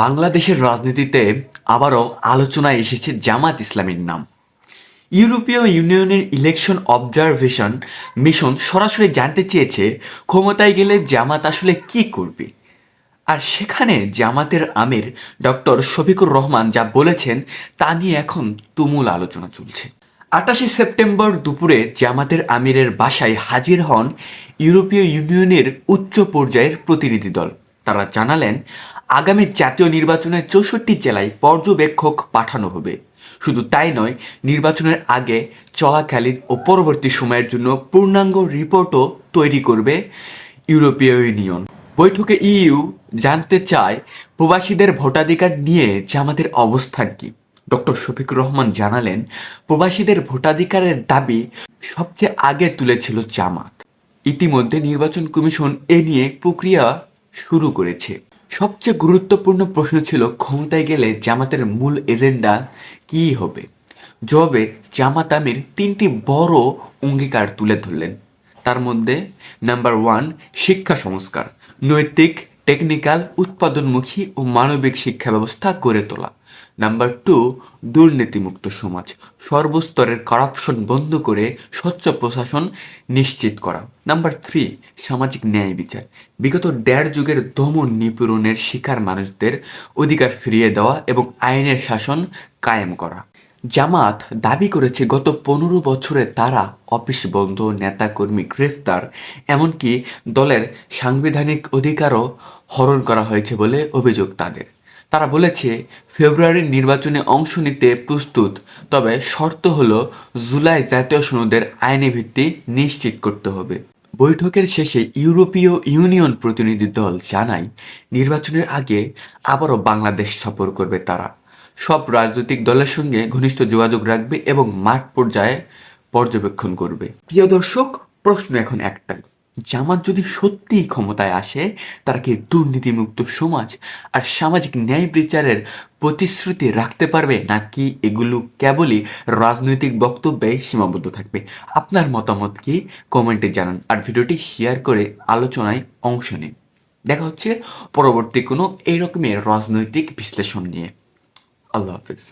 বাংলাদেশের রাজনীতিতে আবারও আলোচনায় এসেছে জামাত ইসলামীর নাম। ইউরোপীয় ইউনিয়নের ইলেকশন অবজারভেশন মিশন সরাসরি জানতে চেয়েছে ক্ষমতায় গেলে জামাত আসলে কি করবে। আর সেখানে জামাতের আমির ডক্টর শফিকুর রহমান যা বলেছেন তা নিয়ে এখন তুমুল আলোচনা চলছে। আটাশে সেপ্টেম্বর দুপুরে জামাতের আমিরের বাসায় হাজির হন ইউরোপীয় ইউনিয়নের উচ্চ পর্যায়ের প্রতিনিধি দল। তারা জানালেন, আগামী জাতীয় নির্বাচনে চৌষট্টি জেলায় পর্যবেক্ষক পাঠানো হবে। শুধু তাই নয়, নির্বাচনের আগে চলাকালীন ও পরবর্তী সময়ের জন্য পূর্ণাঙ্গ রিপোর্টও তৈরি করবে ইউরোপীয় ইউনিয়ন। বৈঠকে ইইউ জানতে চায়, প্রবাসীদের ভোটাধিকার নিয়ে জামাতের অবস্থান কি। ডক্টর শফিকুর রহমান জানালেন, প্রবাসীদের ভোটাধিকারের দাবি সবচেয়ে আগে তুলেছিল জামাত। ইতিমধ্যে নির্বাচন কমিশন এ নিয়ে প্রক্রিয়া শুরু করেছে। সবচেয়ে গুরুত্বপূর্ণ প্রশ্ন ছিল, ক্ষমতায় গেলে জামাতের মূল এজেন্ডা কি হবে? জবাবে জামাত আমির তিনটি বড় অঙ্গীকার তুলে ধরলেন। তার মধ্যে নাম্বার ওয়ান শিক্ষা সংস্কার। নৈতিক টেকনিক্যাল উৎপাদনমুখী ও মানবিক শিক্ষা ব্যবস্থা গড়ে তোলা। নাম্বার টু দুর্নীতিমুক্ত সমাজ। সর্বস্তরের কারাপশন বন্ধ করে স্বচ্ছ প্রশাসন নিশ্চিত করা। নাম্বার থ্রি সামাজিক ন্যায় বিচার। বিগত দেড় যুগের দমন নিপীড়নের শিকার মানুষদের অধিকার ফিরিয়ে দেওয়া এবং আইনের শাসন কায়েম করা। জামাত দাবি করেছে গত পনেরো বছরে তারা অফিস বন্ধ, নেতাকর্মী গ্রেফতার, এমনকি দলের সাংবিধানিক অধিকারও হরণ করা হয়েছে বলে অভিযোগ তাদের। তারা বলেছে ফেব্রুয়ারির নির্বাচনে অংশ নিতে প্রস্তুত, তবে শর্ত হলো জুলাই জাতীয় সনদের আইনি ভিত্তি নিশ্চিত করতে হবে। বৈঠকের শেষে ইউরোপীয় ইউনিয়ন প্রতিনিধি দল জানায়, নির্বাচনের আগে আবারও বাংলাদেশ সফর করবে তারা। সব রাজনৈতিক দলের সঙ্গে ঘনিষ্ঠ যোগাযোগ রাখবে এবং মাঠ পর্যায়ে পর্যবেক্ষণ করবে। প্রিয় দর্শক, প্রশ্ন এখন একটাই। জামাত যদি সত্যিই ক্ষমতায় আসে, তারা কি দুর্নীতিমুক্ত সমাজ আর সামাজিক ন্যায় বিচারের প্রতিশ্রুতি রাখতে পারবে? নাকি এগুলো কেবলই রাজনৈতিক বক্তব্যে সীমাবদ্ধ থাকবে? আপনার মতামত কি? কমেন্টে জানান। আর ভিডিওটি শেয়ার করে আলোচনায় অংশ নিন। দেখা হচ্ছে পরবর্তী কোনো এইরকমের রাজনৈতিক বিশ্লেষণ নিয়ে। আল্লাহ হাফিজ